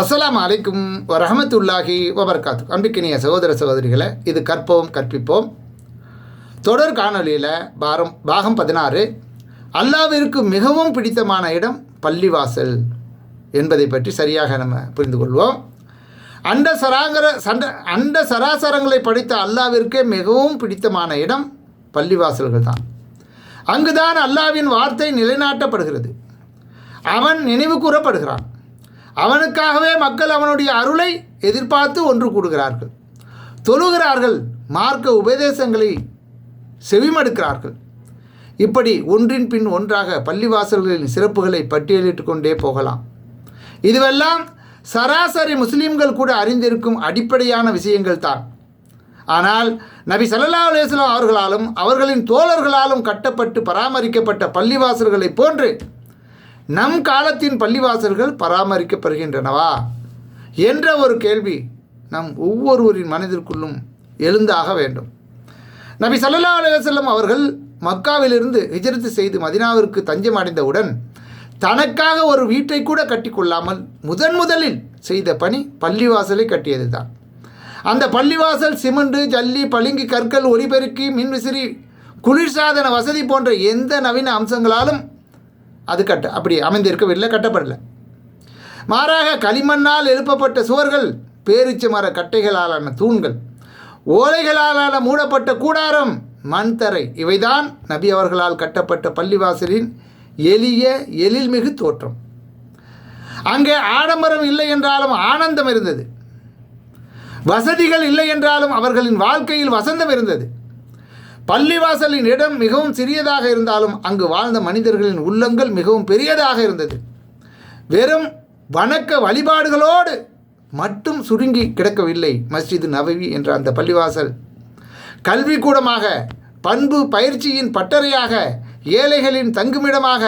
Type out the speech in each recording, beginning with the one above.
அஸ்லாம் அலைக்கும் வரஹமத்துல்லாஹி வபர்காத்து. அன்பிக்கினிய சகோதர சகோதரிகளை இது கற்போம் கற்பிப்போம். தொடர் காணொளியில் பாரம் பாகம் பதினாறு அல்லாவிற்கு மிகவும் பிடித்தமான இடம் பள்ளிவாசல் என்பதை பற்றி சரியாக நம்ம புரிந்து கொள்வோம். அண்ட சராங்கர சண்ட அண்ட சராசரங்களை படித்த அல்லாவிற்கே மிகவும் பிடித்தமான இடம் பள்ளிவாசல்கள் தான். அங்குதான் அல்லாவின் வார்த்தை நிலைநாட்டப்படுகிறது. அவன் நினைவு கூறப்படுகிறான். அவனுக்காகவே மக்கள் அவனுடைய அருளை எதிர்பார்த்து ஒன்று கூடுகிறார்கள். தொழுகிறார்கள் மார்க்க உபதேசங்களை செவிமடுக்கிறார்கள். இப்படி ஒன்றின் பின் ஒன்றாக பள்ளிவாசல்களின் சிறப்புகளை பட்டியலிட்டு கொண்டே போகலாம். இதுவெல்லாம் சராசரி முஸ்லீம்கள் கூட அறிந்திருக்கும் அடிப்படையான விஷயங்கள் தான். ஆனால் நபி சல்லா அலுவலாம் அவர்களாலும் அவர்களின் தோழர்களாலும் கட்டப்பட்டு பராமரிக்கப்பட்ட பள்ளிவாசல்களைப் போன்று நம் காலத்தின் பள்ளிவாசல்கள் பராமரிக்கப்படுகின்றனவா? என்ற ஒரு கேள்வி நம் ஒவ்வொருவரின் மனதிற்குள்ளும் எழுந்தாக வேண்டும். நபி சல்லா அலுவலம் அவர்கள் மக்காவிலிருந்து ஹிஜரத்து செய்து மதினாவிற்கு தஞ்சம் அடைந்தவுடன் தனக்காக ஒரு வீட்டை கூட கட்டிக்கொள்ளாமல் முதன் முதலில் செய்த பணி பள்ளிவாசலை கட்டியது தான் அந்த பள்ளிவாசல் சிமெண்டு ஜல்லி பளிங்கு கற்கள் ஒலிபெருக்கி மின்விசிறி குளிர்சாதன வசதி போன்ற எந்த நவீன அம்சங்களாலும் அது கட்ட அப்படி அமைந்திருக்கவில்லை கட்டப்படலை. மாறாக களிமண்ணால் எழுப்பப்பட்ட சுவர்கள் பேரிச்ச மர கட்டைகளாலான தூண்கள் ஓலைகளாலான மூடப்பட்ட கூடாரம் மண் தரை இவைதான் நபி அவர்களால் கட்டப்பட்ட பள்ளிவாசலின் எளிய எழில்மிகு தோற்றம். அங்கே ஆடம்பரம் இல்லை என்றாலும் ஆனந்தம் இருந்தது. வசதிகள் இல்லை என்றாலும் அவர்களின் வாழ்க்கையில் வசந்தம் இருந்தது. பள்ளிவாசலின் இடம் மிகவும் சிறியதாக இருந்தாலும் அங்கு வாழ்ந்த மனிதர்களின் உள்ளங்கள் மிகவும் பெரியதாக இருந்தது. வெறும் வணக்க வழிபாடுகளோடு மட்டும் சுருங்கி கிடக்கவில்லை மஸ்ஜிது நபவி என்ற அந்த பள்ளிவாசல். கல்விக்கூடமாக பண்பு பயிற்சியின் பட்டறையாக ஏழைகளின் தங்குமிடமாக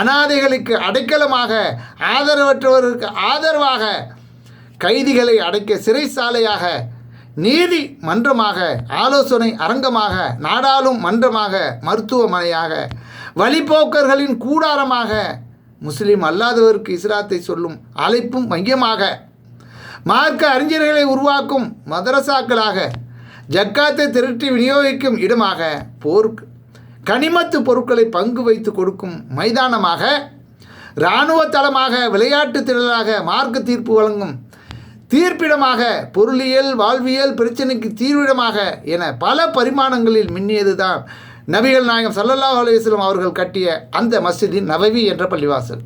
அனாதைகளுக்கு அடைக்கலமாக ஆதரவற்றவர்களுக்கு ஆதரவாக கைதிகளை அடைக்க சிறைச்சாலையாக நீதி மன்றமாக ஆலோசனை அரங்கமாக நாடாளும் மன்றமாக மருத்துவமனையாக வழிபோக்கர்களின் கூடாரமாக முஸ்லீம் அல்லாதவருக்கு இஸ்லாத்தை சொல்லும் அழைப்பும் மையமாக மார்க்க அறிஞர்களை உருவாக்கும் மதரசாக்களாக ஜக்காத்தை திரட்டி விநியோகிக்கும் இடமாக போர் கனிமத்து பொருட்களை பங்கு வைத்து கொடுக்கும் மைதானமாக இராணுவ தளமாக விளையாட்டு திடலாக மார்க்க தீர்ப்பு வழங்கும் தீர்ப்பிடமாக பொருளியல் வாழ்வியல் பிரச்சனைக்கு தீர்விடமாக என பல பரிமாணங்களில் மின்னியது தான் நபிகள் நாயகம் சல்லல்லாஹ் அலையம் அவர்கள் கட்டிய அந்த மஸ்ஜிதின் நபவி என்ற பள்ளிவாசல்.